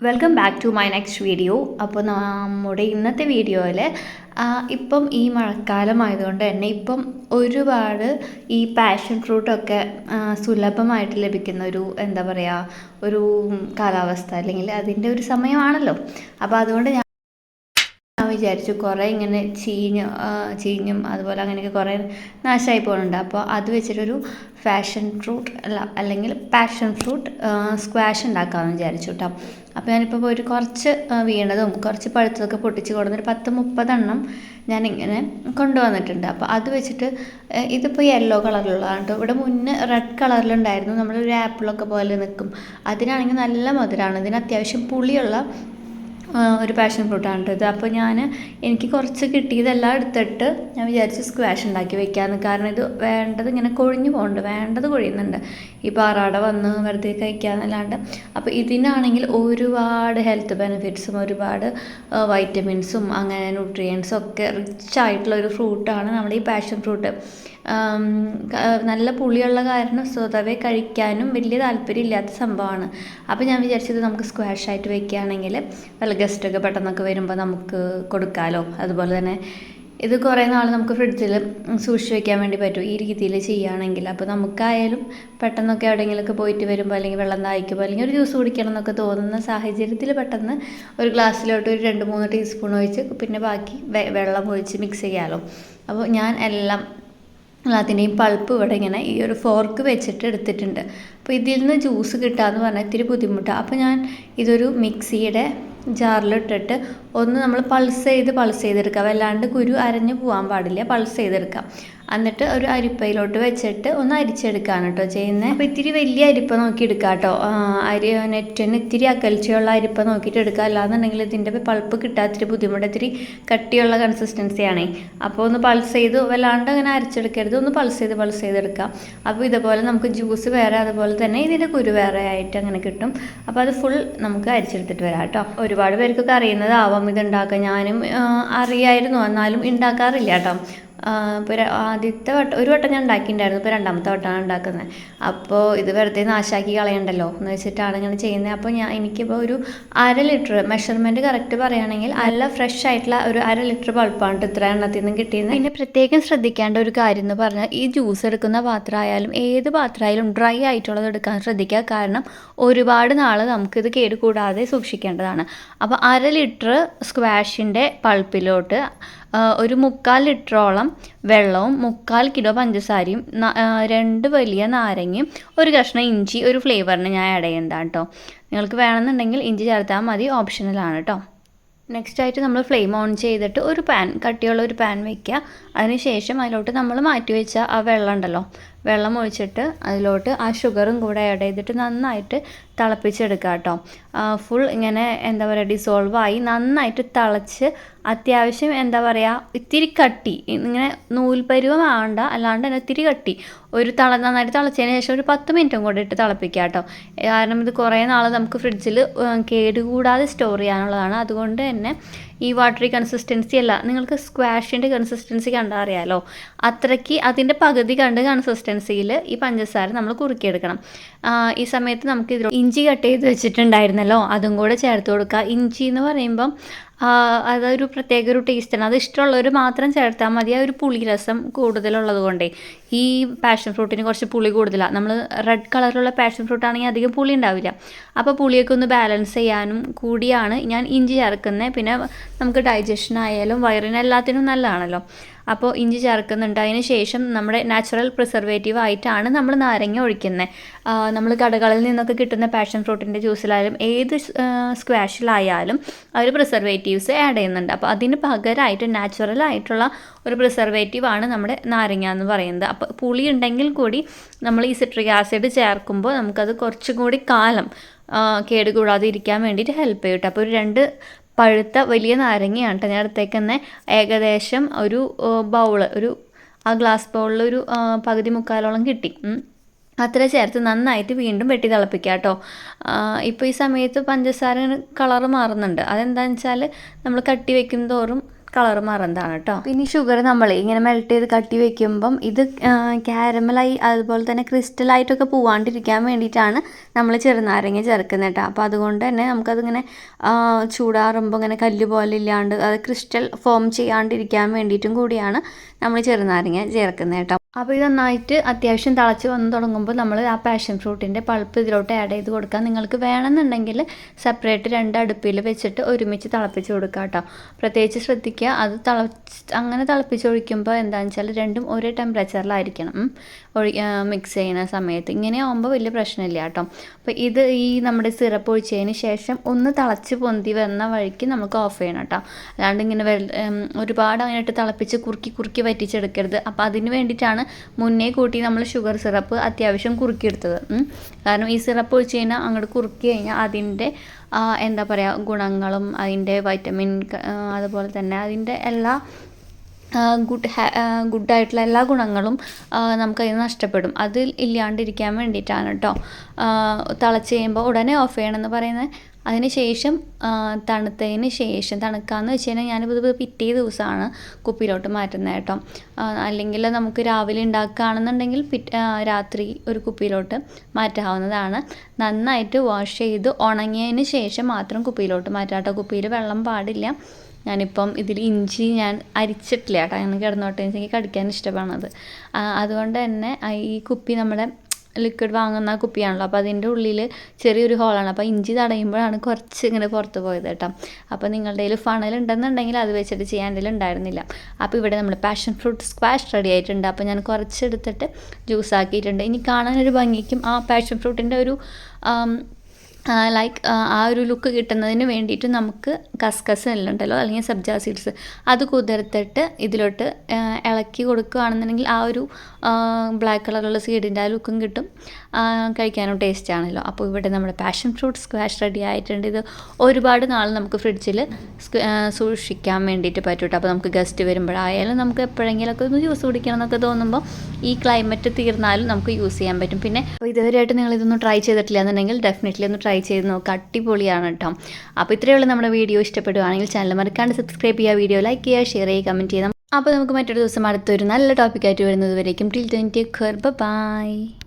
Welcome back to my next video അപ്പോൾ നമ്മുടെ ഇന്നത്തെ വീഡിയോയിൽ ഇപ്പം ഈ മഴക്കാലമായതുകൊണ്ട് തന്നെ ഇപ്പം ഒരുപാട് ഈ പാഷൻ ഫ്രൂട്ടൊക്കെ സുലഭമായിട്ട് ലഭിക്കുന്ന ഒരു എന്താ പറയുക ഒരു കാലാവസ്ഥ അല്ലെങ്കിൽ അതിന്റെ ഒരു സമയമാണല്ലോ. അപ്പോൾ അതുകൊണ്ട് ഞാൻ വിചാരിച്ചു. കുറേ ഇങ്ങനെ ചീഞ്ഞ് ചീഞ്ഞും അതുപോലെ അങ്ങനെയൊക്കെ കുറേ നാശമായി പോകുന്നുണ്ട് അപ്പോൾ അത് വെച്ചിട്ടൊരു ഫാഷൻ ഫ്രൂട്ട് അല്ല അല്ലെങ്കിൽ പാഷൻ ഫ്രൂട്ട് സ്ക്വാഷ് ഉണ്ടാക്കാമെന്ന് വിചാരിച്ചു കേട്ടോ അപ്പോൾ ഞാനിപ്പോൾ ഒരു കുറച്ച് വീണതും കുറച്ച് പഴുത്തതൊക്കെ പൊട്ടിച്ച് കൊടുന്നൊരു പത്ത് മുപ്പതെണ്ണം ഞാനിങ്ങനെ കൊണ്ടുവന്നിട്ടുണ്ട്. അപ്പോൾ അത് വെച്ചിട്ട് ഇതിപ്പോൾ യെല്ലോ കളറിലുള്ളതാണ് കേട്ടോ ഇവിടെ മുന്നേ റെഡ് കളറിലുണ്ടായിരുന്നു നമ്മളൊരു ആപ്പിളൊക്കെ പോലെ നിൽക്കും അതിനാണെങ്കിൽ നല്ല മധുരമാണ് ഇതിന് അത്യാവശ്യം പുളിയുള്ള ഒരു പാഷൻ ഫ്രൂട്ടാണ് കേട്ടോ ഇത്. അപ്പോൾ ഞാൻ എനിക്ക് കുറച്ച് കിട്ടിയതെല്ലാം എടുത്തിട്ട് ഞാൻ വിചാരിച്ച് സ്ക്വാഷ് ഉണ്ടാക്കി വെക്കാമെന്ന് കാരണം ഇത് വേണ്ടത് ഇങ്ങനെ കൊഴിഞ്ഞു പോകുന്നുണ്ട് വേണ്ടത് കൊഴിയുന്നുണ്ട്. ഈ പാറാട വന്ന് വെറുതെ കഴിക്കാമെന്നല്ലാണ്ട് അപ്പോൾ ഇതിനാണെങ്കിൽ ഒരുപാട് ഹെൽത്ത് ബെനിഫിറ്റ്സും ഒരുപാട് വൈറ്റമിൻസും അങ്ങനെ ന്യൂട്രിയൻസും ഒക്കെ റിച്ച് ആയിട്ടുള്ള ഒരു ഫ്രൂട്ടാണ് നമ്മുടെ ഈ പാഷൻ ഫ്രൂട്ട് നല്ല പുളിയുള്ള കാരണം സ്വതവേ കഴിക്കാനും വലിയ താല്പര്യമില്ലാത്ത സംഭവമാണ്. അപ്പോൾ ഞാൻ വിചാരിച്ചത് നമുക്ക് സ്ക്വാഷ് ആയിട്ട് വെക്കുകയാണെങ്കിൽ വല്ല ഗസ്റ്റൊക്കെ പെട്ടെന്നൊക്കെ വരുമ്പോൾ നമുക്ക് കൊടുക്കാമല്ലോ അതുപോലെ തന്നെ ഇത് കുറേ നാൾ നമുക്ക് ഫ്രിഡ്ജിൽ സൂക്ഷിച്ച് വെക്കാൻ വേണ്ടി പറ്റും. ഈ രീതിയിൽ ചെയ്യുകയാണെങ്കിൽ അപ്പോൾ നമുക്കായാലും പെട്ടെന്നൊക്കെ എവിടെയെങ്കിലുമൊക്കെ പോയിട്ട് വരുമ്പോൾ അല്ലെങ്കിൽ വെള്ളം ദാഹിക്കുമ്പോൾ അല്ലെങ്കിൽ ഒരു ജ്യൂസ് കുടിക്കണം എന്നൊക്കെ തോന്നുന്ന സാഹചര്യത്തിൽ പെട്ടെന്ന് ഒരു ഗ്ലാസ്സിലോട്ട് ഒരു രണ്ട് മൂന്ന് ടീസ്പൂൺ ഒഴിച്ച് പിന്നെ ബാക്കി വെള്ളം ഒഴിച്ച് മിക്സ് ചെയ്യാമല്ലോ അപ്പോൾ ഞാൻ എല്ലാം എല്ലാത്തിന്റെയും പൾപ്പ് ഇവിടെ ഇങ്ങനെ ഈ ഒരു ഫോർക്ക് വെച്ചിട്ട് എടുത്തിട്ടുണ്ട്. അപ്പോൾ ഇതിൽ നിന്ന് ജ്യൂസ് കിട്ടുക എന്ന് പറഞ്ഞാൽ ഇത്തിരി ബുദ്ധിമുട്ടാണ്. അപ്പോൾ ഞാൻ ഇതൊരു മിക്സിയുടെ ജാറിലിട്ടിട്ട് ഒന്ന് നമ്മൾ പൾസ് ചെയ്ത് പൾസ് ചെയ്തെടുക്കുക. വല്ലാണ്ട് കുരു അരഞ്ഞു പോകാൻ പാടില്ല. പൾസ് ചെയ്തെടുക്കാം. എന്നിട്ട് ഒരു അരിപ്പയിലോട്ട് വെച്ചിട്ട് ഒന്ന് അരിച്ചെടുക്കുകയാണ് കേട്ടോ ചെയ്യുന്നത്. അപ്പോൾ ഇത്തിരി വലിയ അരിപ്പ നോക്കി എടുക്കുക കേട്ടോ അരി നെറ്റിന് ഇത്തിരി അകൽച്ചയുള്ള അരിപ്പ നോക്കിയിട്ട് എടുക്കുക അല്ലാന്നുണ്ടെങ്കിൽ ഇതിന്റെ പൾപ്പ് കിട്ടാത്തിരി ബുദ്ധിമുട്ട് ഇത്തിരി കട്ടിയുള്ള കൺസിസ്റ്റൻസിയാണേ അപ്പോൾ ഒന്ന് പൾസ് ചെയ്ത് വല്ലാണ്ട് അങ്ങനെ അരച്ചെടുക്കരുത്. ഒന്ന് പൾസ് ചെയ്ത് പൾസ് ചെയ്തെടുക്കാം അപ്പോൾ ഇതുപോലെ നമുക്ക് ജ്യൂസ് വേറെ അതുപോലെ തന്നെ ഇതിന്റെ കുരു വേറെ ആയിട്ട് അങ്ങനെ കിട്ടും. അപ്പോൾ അത് ഫുൾ നമുക്ക് അരിച്ചെടുത്തിട്ട് വരാം കേട്ടോ. ഒരുപാട് പേർക്കൊക്കെ അറിയുന്നതാവാം. ഉണ്ടാക്കാൻ ഞാനും അറിയായിരുന്നു. എന്നാലും ഉണ്ടാക്കാറില്ല കേട്ടോ. ഇപ്പോൾ ആദ്യത്തെ വട്ടം ഒരു വട്ടം ഞാൻ ഉണ്ടാക്കിയിട്ടുണ്ടായിരുന്നു. ഇപ്പോൾ രണ്ടാമത്തെ വട്ടമാണ് ഉണ്ടാക്കുന്നത്. അപ്പോൾ ഇത് വെറുതെ നാശാക്കി കളയണ്ടല്ലോ എന്ന് വെച്ചിട്ടാണ് ഇങ്ങനെ ചെയ്യുന്നത്. അപ്പോൾ ഞാൻ എനിക്കിപ്പോൾ ഒരു അര ലിറ്റർ മെഷർമെന്റ് കറക്റ്റ് പറയുകയാണെങ്കിൽ നല്ല ഫ്രഷ് ആയിട്ടുള്ള ഒരു അര ലിറ്റർ പൾപ്പാണ് ഇത്ര എണ്ണത്തിൽ നിന്ന് കിട്ടിയത് പിന്നെ പ്രത്യേകം ശ്രദ്ധിക്കേണ്ട ഒരു കാര്യം എന്ന് പറഞ്ഞാൽ ഈ ജ്യൂസ് എടുക്കുന്ന പാത്രമായാലും ഏത് പാത്രമായാലും ഡ്രൈ ആയിട്ടുള്ളത് എടുക്കാൻ ശ്രദ്ധിക്കുക. കാരണം ഒരുപാട് നാൾ നമുക്കിത് കേടുകൂടാതെ സൂക്ഷിക്കേണ്ടതാണ്. അപ്പോൾ അര ലിറ്റർ സ്ക്വാഷിന്റെ പൾപ്പിലോട്ട് ഒരു മുക്കാൽ ലിറ്ററോളം വെള്ളവും മുക്കാൽ കിലോ പഞ്ചസാരയും രണ്ട് വലിയ നാരങ്ങയും ഒരു കഷ്ണം ഇഞ്ചി ഒരു ഫ്ലേവറിന് ഞാൻ ആഡ് ചെയ്യുന്നതാണ് കേട്ടോ. നിങ്ങൾക്ക് വേണമെന്നുണ്ടെങ്കിൽ ഇഞ്ചി ചേർത്താൽ മതി ഓപ്ഷണലാണ് കേട്ടോ. നെക്സ്റ്റ് ആയിട്ട് നമ്മൾ ഫ്ലെയിം ഓൺ ചെയ്തിട്ട് ഒരു പാൻ കട്ടിയുള്ള ഒരു പാൻ വെക്കുക. അതിനുശേഷം അതിലോട്ട് നമ്മൾ മാറ്റി വെച്ച ആ വെള്ളം ഉണ്ടല്ലോ വെള്ളം ഒഴിച്ചിട്ട് അതിലോട്ട് ആ ഷുഗറും കൂടെ ആഡ് ചെയ്തിട്ട് നന്നായിട്ട് തിളപ്പിച്ചെടുക്കുക കേട്ടോ. ഫുൾ ഇങ്ങനെ എന്താ പറയുക ഡിസോൾവ് ആയി നന്നായിട്ട് തിളച്ച് അത്യാവശ്യം എന്താ പറയുക ഇത്തിരി കട്ടി. ഇങ്ങനെ നൂൽപരുവം ആവണ്ട അല്ലാണ്ട് തന്നെ ഇത്തിരി കട്ടി. ഒരു തള നന്നായിട്ട് തിളച്ചതിന് ശേഷം ഒരു പത്ത് മിനിറ്റും കൂടെ ഇട്ട് തിളപ്പിക്കുക കേട്ടോ. കാരണം ഇത് കുറേ നാൾ നമുക്ക് ഫ്രിഡ്ജിൽ കേടുകൂടാതെ സ്റ്റോർ ചെയ്യാനുള്ളതാണ്. അതുകൊണ്ട് തന്നെ ഈ വാട്ടറി കൺസിസ്റ്റൻസി അല്ല. നിങ്ങൾക്ക് സ്ക്വാഷിന്റെ കൺസിസ്റ്റൻസി കണ്ടാൽ അറിയാമല്ലോ അത്രയ്ക്ക് അതിന്റെ പകുതി കണ്ട് കൺസിസ്റ്റൻസിയിൽ ഈ പഞ്ചസാര നമ്മൾ കുറുക്കിയെടുക്കണം. ഈ സമയത്ത് നമുക്ക് ഇതിൽ ഇഞ്ചി കട്ട് ചെയ്ത് വെച്ചിട്ടുണ്ടായിരുന്നല്ലോ. അതും കൂടെ ചേർത്ത് കൊടുക്കുക. ഇഞ്ചി എന്ന് പറയുമ്പം അതൊരു പ്രത്യേക ഒരു ടേസ്റ്റാണ് അത് ഇഷ്ടമുള്ളവർ മാത്രം ചേർത്താൽ മതി. ആ ഒരു പുളി രസം കൂടുതലുള്ളത് കൊണ്ടേ. ഈ പാഷൻ ഫ്രൂട്ടിന് കുറച്ച് പുളി കൂടുതലാണ് നമ്മൾ റെഡ് കളറിലുള്ള പാഷൻ ഫ്രൂട്ട് ആണെങ്കിൽ അധികം പുളി ഉണ്ടാവില്ല. അപ്പോൾ പുളിയൊക്കെ ഒന്ന് ബാലൻസ് ചെയ്യാനും കൂടിയാണ് ഞാൻ ഇഞ്ചി ചേർക്കുന്നത് പിന്നെ നമുക്ക് ഡൈജഷൻ ആയാലും വയറിന് എല്ലാത്തിനും നല്ലതാണല്ലോ. അപ്പോൾ ഇഞ്ചി ചേർക്കുന്നുണ്ട്. അതിന് ശേഷം നമ്മുടെ നാച്ചുറൽ പ്രിസർവേറ്റീവ് ആയിട്ടാണ് നമ്മൾ നാരങ്ങ ഒഴിക്കുന്നത് നമ്മൾ കടകളിൽ നിന്നൊക്കെ കിട്ടുന്ന പാഷൻ ഫ്രൂട്ടിന്റെ ജ്യൂസിലായാലും ഏത് സ്ക്വാഷിലായാലും അവർ പ്രിസർവേറ്റീവ്സ് ആഡ് ചെയ്യുന്നുണ്ട്. അപ്പോൾ അതിന് പകരമായിട്ട് നാച്ചുറൽ ആയിട്ടുള്ള ഒരു പ്രിസർവേറ്റീവ് ആണ് നമ്മുടെ നാരങ്ങ എന്ന് പറയുന്നത്. അപ്പോൾ പുളി ഉണ്ടെങ്കിൽ കൂടി നമ്മൾ ഈ സിട്രിക് ആസിഡ് ചേർക്കുമ്പോൾ നമുക്കത് കുറച്ചും കൂടി കാലം കേടുകൂടാതെ ഇരിക്കാൻ വേണ്ടിയിട്ട് ഹെൽപ്പ് ചെയ്യും അപ്പോൾ ഒരു രണ്ട് പഴുത്ത വലിയ നാരങ്ങയാണ് കേട്ടോ ഞാൻ എടുത്തേക്കുന്നത് ഏകദേശം ഒരു ബൗൾ ഒരു ആ ഗ്ലാസ് ബൗളിൽ ഒരു പകുതി മുക്കാലോളം കിട്ടി. അത്ര ചേർത്ത് നന്നായിട്ട് വീണ്ടും വെട്ടി തിളപ്പിക്കുക കേട്ടോ. ഇപ്പോൾ ഈ സമയത്ത് പഞ്ചസാര കളർ മാറുന്നുണ്ട്. അതെന്താണെന്ന് വെച്ചാൽ നമ്മൾ കട്ടി വെക്കും തോറും കളർ മാറുന്നതാണ് കേട്ടോ പിന്നെ ഷുഗർ നമ്മൾ ഇങ്ങനെ മെൽറ്റ് ചെയ്ത് കട്ടി വെക്കുമ്പം ഇത് ക്യാരമലായി അതുപോലെ തന്നെ ക്രിസ്റ്റലായിട്ടൊക്കെ പോവാണ്ടിരിക്കാൻ വേണ്ടിയിട്ടാണ് നമ്മൾ ചെറുനാരങ്ങ ചേർക്കുന്നത് കേട്ടോ അപ്പോൾ അതുകൊണ്ട് തന്നെ നമുക്കതിങ്ങനെ ചൂടാറുമ്പോൾ ഇങ്ങനെ കല്ല് പോലെ ഇല്ലാണ്ട് അത് ക്രിസ്റ്റൽ ഫോം ചെയ്യാണ്ടിരിക്കാൻ വേണ്ടിയിട്ടും കൂടിയാണ് നമ്മൾ ചെറുനാരങ്ങ ചേർക്കുന്നത് കേട്ടോ. അപ്പോൾ ഇത് നന്നായിട്ട് അത്യാവശ്യം തിളച്ച് വന്ന് തുടങ്ങുമ്പോൾ നമ്മൾ ആ പാഷൻ ഫ്രൂട്ടിന്റെ പൾപ്പ് ഇതിലോട്ട് ആഡ് ചെയ്ത് കൊടുക്കാം. നിങ്ങൾക്ക് വേണമെന്നുണ്ടെങ്കിൽ സെപ്പറേറ്റ് രണ്ട് അടുപ്പിൽ വെച്ചിട്ട് ഒരുമിച്ച് തിളപ്പിച്ച് കൊടുക്കുക കേട്ടോ. പ്രത്യേകിച്ച് ശ്രദ്ധിക്കുക അത് തിളച്ച് അങ്ങനെ തിളപ്പിച്ചൊഴിക്കുമ്പോൾ എന്താണെന്ന് വെച്ചാൽ രണ്ടും ഒരേ ടെമ്പറേച്ചറിലായിരിക്കണം. ഒഴി മിക്സ് ചെയ്യുന്ന സമയത്ത്. ഇങ്ങനെ ആകുമ്പോൾ വലിയ പ്രശ്നമില്ല കേട്ടോ. അപ്പോൾ ഇത് ഈ നമ്മുടെ സിറപ്പ് ഒഴിച്ചതിന് ശേഷം ഒന്ന് തിളച്ച് പൊന്തി വന്ന വഴിക്ക് നമുക്ക് ഓഫ് ചെയ്യണം കേട്ടോ. അല്ലാണ്ട് ഇങ്ങനെ ഒരുപാട് അങ്ങനെ ഇട്ട് തിളപ്പിച്ച് കുറുക്കി കുറുക്കി വറ്റിച്ചെടുക്കരുത്. അപ്പോൾ അതിന് വേണ്ടിയിട്ടാണ് മുന്നേ കൂട്ടി നമ്മൾ ഷുഗർ സിറപ്പ് അത്യാവശ്യം കുറുക്കിയെടുത്തത്. കാരണം ഈ സിറപ്പ് ഒഴിച്ച് കഴിഞ്ഞാൽ അങ്ങോട്ട് കുറുക്കി കഴിഞ്ഞാൽ അതിന്റെ എന്താ പറയുക ഗുണങ്ങളും അതിന്റെ വൈറ്റമിൻ അതുപോലെ തന്നെ അതിന്റെ എല്ലാ ഗുഡ് ഗുഡായിട്ടുള്ള എല്ലാ ഗുണങ്ങളും നമുക്ക് നഷ്ടപ്പെടും. അത് ഇല്ലാണ്ടിരിക്കാൻ വേണ്ടിയിട്ടാണ് കേട്ടോ തിളച്ച് കഴിയുമ്പോൾ ഉടനെ ഓഫ് ചെയ്യണമെന്ന് പറയുന്നത് അതിന് ശേഷം തണുത്തതിന് ശേഷം തണുക്കാന്ന് വെച്ച് കഴിഞ്ഞാൽ ഞാനിപ്പോൾ പിറ്റേ ദിവസമാണ് കുപ്പിയിലോട്ട് മാറ്റുന്നത് കേട്ടോ. അല്ലെങ്കിൽ നമുക്ക് രാവിലെ ഉണ്ടാക്കുകയാണെന്നുണ്ടെങ്കിൽ രാത്രി ഒരു കുപ്പിയിലോട്ട് മാറ്റാവുന്നതാണ്. നന്നായിട്ട് വാഷ് ചെയ്ത് ഉണങ്ങിയതിന് ശേഷം മാത്രം കുപ്പിയിലോട്ട് മാറ്റാം കേട്ടോ. കുപ്പിയിൽ വെള്ളം പാടില്ല. ഞാനിപ്പം ഇതിൽ ഇഞ്ചി ഞാൻ അരിച്ചിട്ടില്ല കേട്ടോ. അങ്ങനെ കിടന്നോട്ടെ എനിക്ക് കടിക്കാൻ ഇഷ്ടമാണത്. അതുകൊണ്ട് തന്നെ ഈ കുപ്പി നമ്മുടെ ലിക്വിഡ് വാങ്ങുന്ന കുപ്പിയാണല്ലോ. അപ്പോൾ അതിന്റെ ഉള്ളിൽ ചെറിയൊരു ഹോളാണ് അപ്പോൾ ഇഞ്ചി തടയുമ്പോഴാണ് കുറച്ച് ഇങ്ങനെ പുറത്ത് പോയത് കേട്ടോ. അപ്പോൾ നിങ്ങളുടെ കയ്യിൽ ഫണൽ ഉണ്ടെന്നുണ്ടെങ്കിൽ അത് വെച്ചിട്ട് ചെയ്യാൻ എന്തെങ്കിലും ഉണ്ടായിരുന്നില്ല. അപ്പോൾ ഇവിടെ നമ്മൾ പാഷൻ ഫ്രൂട്ട് സ്ക്വാഷ് റെഡി ആയിട്ടുണ്ട്. അപ്പോൾ ഞാൻ കുറച്ചെടുത്തിട്ട് ജ്യൂസ് ആക്കിയിട്ടുണ്ട്. ഇനി കാണാനൊരു ഭംഗിക്കും ആ പാഷൻ ഫ്രൂട്ടിന്റെ ഒരു ലൈക്ക് ആ ഒരു ലുക്ക് കിട്ടുന്നതിന് വേണ്ടിയിട്ട് നമുക്ക് കസ്കസ് ഉണ്ടല്ലോ അല്ലെങ്കിൽ സബ്ജാ സീഡ്സ് അത് കുതിർത്തിട്ട് ഇതിലോട്ട് ഇളക്കി കൊടുക്കുകയാണെന്നുണ്ടെങ്കിൽ ആ ഒരു ബ്ലാക്ക് കളറുള്ള സീഡിന്റെ ആ ലുക്കും കിട്ടും. കഴിക്കാനും ടേസ്റ്റ് ആണല്ലോ. അപ്പോൾ ഇവിടെ നമ്മുടെ പാഷൻ ഫ്രൂട്ട് സ്ക്വാഷ് റെഡി ആയിട്ടുണ്ട്. ഇത് ഒരുപാട് നാൾ നമുക്ക് ഫ്രിഡ്ജിൽ സൂക്ഷിക്കാൻ വേണ്ടിയിട്ട് പറ്റൂട്ടോ. അപ്പോൾ നമുക്ക് ഗസ്റ്റ് വരുമ്പോഴായാലും നമുക്ക് എപ്പോഴെങ്കിലുമൊക്കെ ഒന്ന് ജ്യൂസ് കുടിക്കണം എന്നൊക്കെ തോന്നുമ്പോൾ ഈ ക്ലൈമറ്റ് തീർന്നാലും നമുക്ക് യൂസ് ചെയ്യാൻ പറ്റും. പിന്നെ ഇതുവരെയായിട്ട് നിങ്ങൾ ഇതൊന്നും ട്രൈ ചെയ്തിട്ടില്ല എന്നുണ്ടെങ്കിൽ ഡെഫിനറ്റ്ലി ഒന്ന് ട്രൈ ചെയ്ത് നോക്കുക അടിപൊളിയാണ് കേട്ടോ അപ്പോൾ ഇത്രയേ ഉള്ളൂ നമ്മുടെ വീഡിയോ. ഇഷ്ടപ്പെടുകയാണെങ്കിൽ ചാനൽ മറക്കാണ്ട് സബ്സ്ക്രൈബ് ചെയ്യുക വീഡിയോ ലൈക്ക് ചെയ്യുക ഷെയർ ചെയ്യുക കമന്റ് ചെയ്യുക. അപ്പോൾ നമുക്ക് മറ്റൊരു ദിവസം അടുത്തൊരു നല്ല ടോപ്പിക്കായിട്ട് വരുന്നത് വരേക്കും. Till twenty by